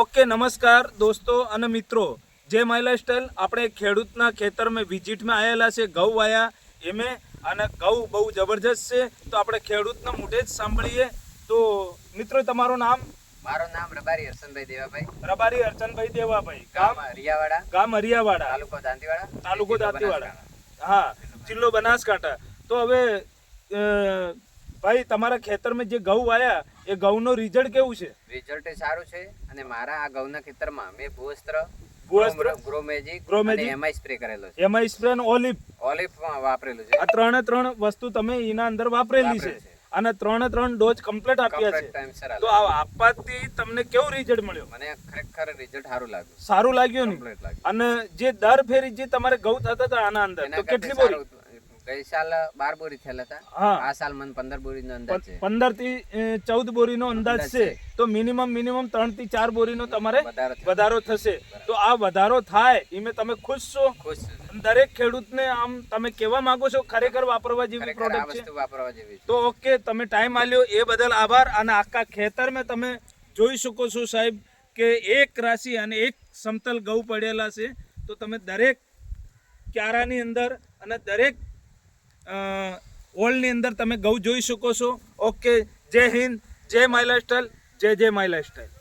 Okay નમસ્કાર દોસ્તો અને મિત્રો. જે માય લાઈફસ્ટાઈલ આપણે ખેડૂતના ખેતરમાં વિઝિટમાં આવેલા છે ઘઉં વાયા એમે અને ઘઉં બહુ જબરજસ્ત છે. તો આપણે ખેડૂતના મોઢે જ સાંભળીએ. તો મિત્રો તમારું નામ? મારું નામ રબારી હર્ષનભાઈ દેવાભાઈ. રબારી અર્ચનભાઈ દેવાભાઈ. ગામ હરિયાવાડા. ગામ હરિયાવાડા. તાલુકો દાંતીવાડા. તાલુકો દાંતીવાડા. હા જિલ્લો બનાસકાંઠા. તો હવે ભાઈ તમારા ખેતરમાં જે ઘઉં વાયા એ ઘઉંનો રિઝલ્ટ કેવું છે? રિઝલ્ટ સારું છે અને મારા આ ઘઉંના ખેતરમાં મેં ગ્રો અને ત્રણે ત્રણ વસ્તુ તમે એના અંદર વાપરેલી છે. વાપરેલી છે. અને ત્રણે ત્રણ ડોઝ કમ્પ્લીટ આપ્યા છે. તો આ આપવાથી તમને કેવું રિઝલ્ટ મળ્યો? મને ખરેખર રિઝલ્ટ સારું લાગ્યું. સારું લાગ્યું ને? અને જે દર ફેરી જે તમારે ઘઉં થતા હતા આના અંદર તો કેટલી બોરી? ગઈ સાલ બાર બોરી થયેલા હતા. હા. આ સાલ મને પંદર બોરીનો અંદાજ છે. પંદરથી ચૌદ બોરીનો અંદાજ અંદાજ છે. તો મિનિમમ મિનિમમ ત્રણથી ચાર બોરીનો તમારે વધારો થશે. તો આ વધારો થાય એમે તમે ખુશ છો? ખુશ દરેક ખેડૂતને આમ તમે કેવા માંગો છો ખરેખર વાપરવા જેવી પ્રોડક્ટ છે? વાપરવા જેવી તો ઓકે તમે ટાઈમ આલ્યો. એ બદલ આભાર. અને આખા ખેતર મેં તમે જોઈ શકો છો સાહેબ કે એક રાશિ અને એક સમતલ ઘઉં પડેલા છે. તો તમે દરેક ક્યારાની અંદર અને દરેક ઓલની અંદર તમે ગૌ જોઈ શકો છો. ઓકે જય હિન્દ, જય માય લાઈફસ્ટાઈલ, જય જય માય લાઈફસ્ટાઈલ.